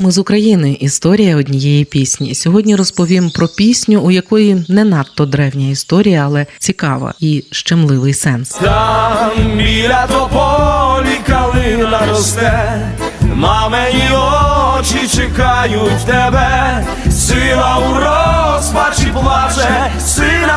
Ми з України. Історія однієї пісні. Сьогодні розповім про пісню, у якої не надто древня історія, але цікава і щемливий сенс. Там біля тополі калина росте, мамині очі чекають тебе, сила у розпачі плаче,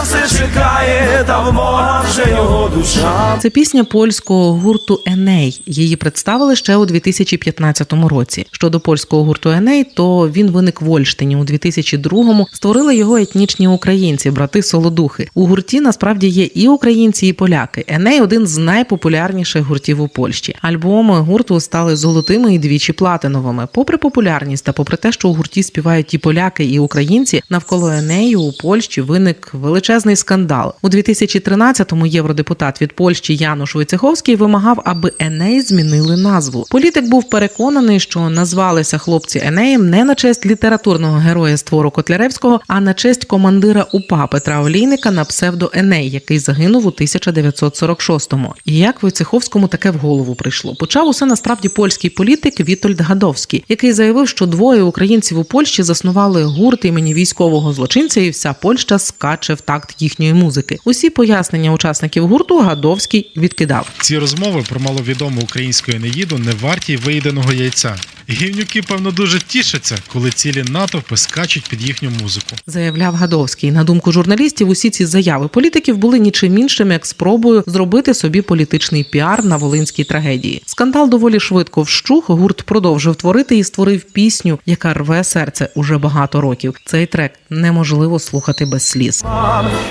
все чекає, та в Бога вже його душа. Це пісня польського гурту Еней. Її представили ще у 2015 році. Щодо польського гурту Еней, то він виник в Ольштині у 2002-му. Створили його етнічні українці, брати Солодухи. У гурті насправді є і українці, і поляки. Еней один з найпопулярніших гуртів у Польщі. Альбоми гурту стали золотими і двічі платиновими. Попри популярність та попри те, що у гурті співають і поляки, і українці, навколо Енею у Польщі виник величезний скандал. У 2013-му євродепутат від Польщі Януш Войцеховський вимагав, аби Еней змінили назву. Політик був переконаний, що назвалися хлопці Енеєм не на честь літературного героя з твору Котляревського, а на честь командира УПА Петра Олійника на псевдо Еней, який загинув у 1946-му. І як Войцеховському таке в голову прийшло? Почав усе насправді польський політик Вітольд Гадовський, який заявив, що двоє українців у Польщі заснували гурт імені військового злочинця, і вся Польща скаче в такт їхньої музики. Усі пояснення учасників гурту Гадовський відкидав. Ці розмови про маловідому українську Енеїду не варті вийденого яйця. Гівнюки, певно, дуже тішаться, коли цілі натовпи скачуть під їхню музику. заявляв Гадовський. На думку журналістів, усі ці заяви політиків були нічим іншим, як спробою зробити собі політичний піар на волинській трагедії. Скандал доволі швидко вщух. Гурт продовжив творити і створив пісню, яка рве серце уже багато років. Цей трек неможливо слухати без сліз.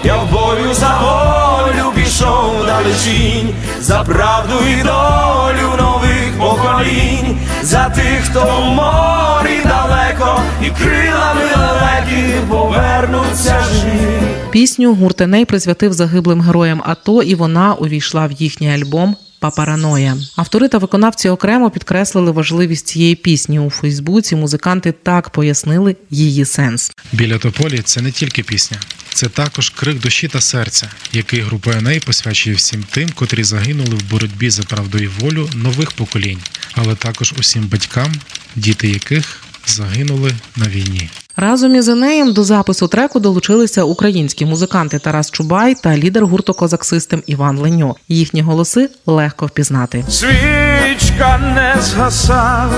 Я в бою за волю пішов далечінь, за правду і долю поколінь, за тих, хто в морі далеко, і крилами лелеки повернуться живі. Пісню гуртеней присвятив загиблим героям АТО, і вона увійшла в їхній альбом. Папараноя автори та виконавці окремо підкреслили важливість цієї пісні у Фейсбуці. Музиканти так пояснили її сенс. Біля тополі це не тільки пісня, це також крик душі та серця, який група Еней посвячує всім тим, котрі загинули в боротьбі за правду і волю нових поколінь, але також усім батькам, діти яких загинули на війні. Разом із Енеєм до запису треку долучилися українські музиканти Тарас Чубай та лідер гурту Козак Систем Іван Леньо. Їхні голоси легко впізнати. Свічка не згаса,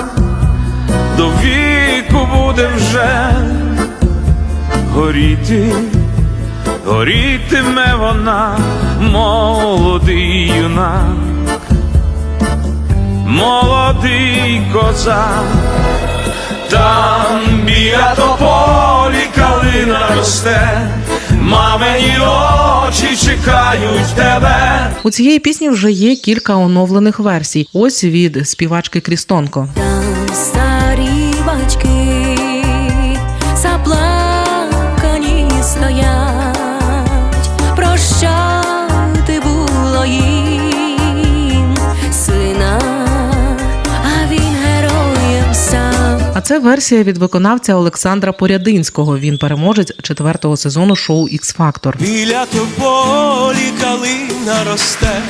до віку буде вже горіти, горітиме вона, молодий юнак, молодий козак, там біля тополі калина росте, мамині очі чекають тебе. У цієї пісні вже є кілька оновлених версій. Ось від співачки Крістонко. Це версія від виконавця Олександра Порядинського. Він переможець четвертого сезону шоу X Factor. Біля тополі калина росте,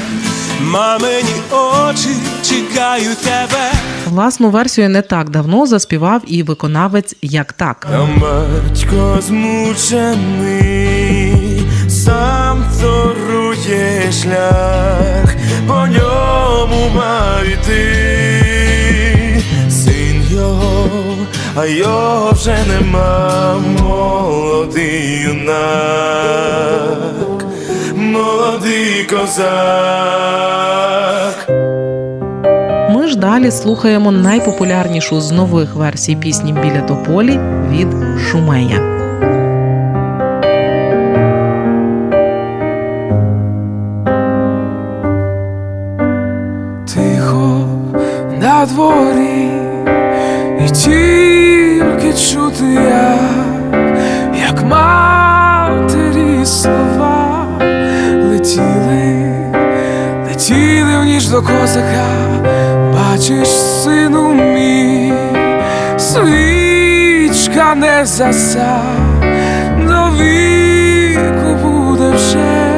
мамині очі чекають тебе. Власну версію не так давно заспівав і виконавець як так. Батько змучений, сам торує шлях, по ньому мав іти. А його вже нема, молодий юнак, молодий козак. Ми ж далі слухаємо найпопулярнішу з нових версій пісні біля тополі від Шумея. Тихо на дворі, і тільки чути як, як матері слова летіли, летіли в ніч до козака, бачиш, сину мій, свічка не заса, до віку буде вже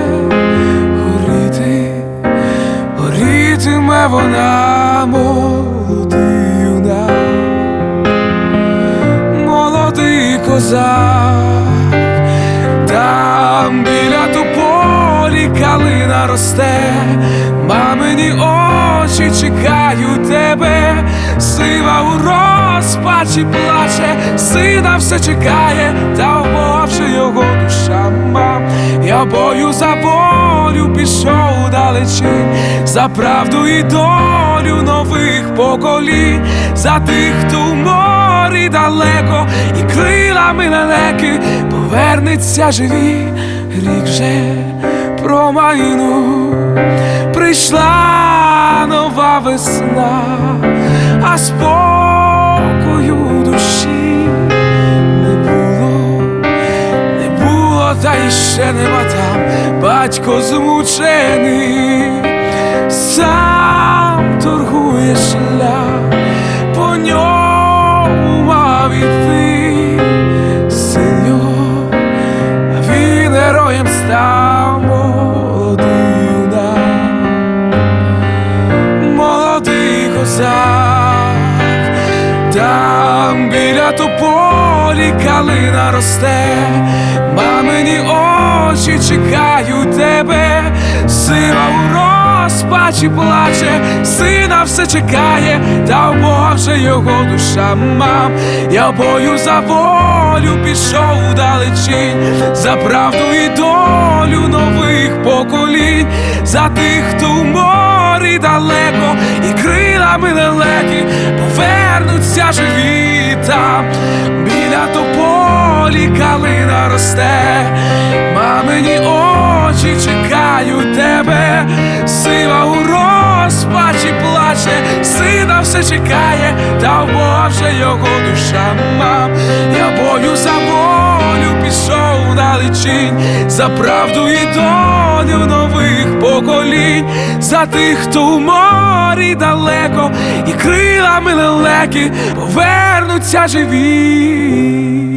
горіти. Горітиме вона молодий козак, там біля тополі калина росте, мамині очі чекають тебе, сива у розпачі плаче, сина все чекає, та в його душа. Мам. Я бою за волю пішов далечінь, за правду і долю нових поколінь, за тих, хто в морі далеко, і крилами лелеки повернеться живі, рік вже промайнув, прийшла нова весна, а спокою душі не було. Не було, та й ще нема там. Батько змучений, сам торгує шлях, став молодий козак, там біля тополі калина росте, мамині очі чекають тебе, сила у розпачі плаче, сина все чекає, та в його душа. Мам. Я бою за волю пішов далечінь, за правду і долю нових поколінь, за тих, хто в морі далеко, і крилами лелеки повернуться живі там, біля тополі калина росте, мамині очі чекають тебе, сива у розпачі плаче, сина все чекає, та вже його душа мам. Я бою за волю пішов далечінь, за правду і долю нових поколінь, за тих, хто в морі далеко, і крилами лелеки повернуться живі.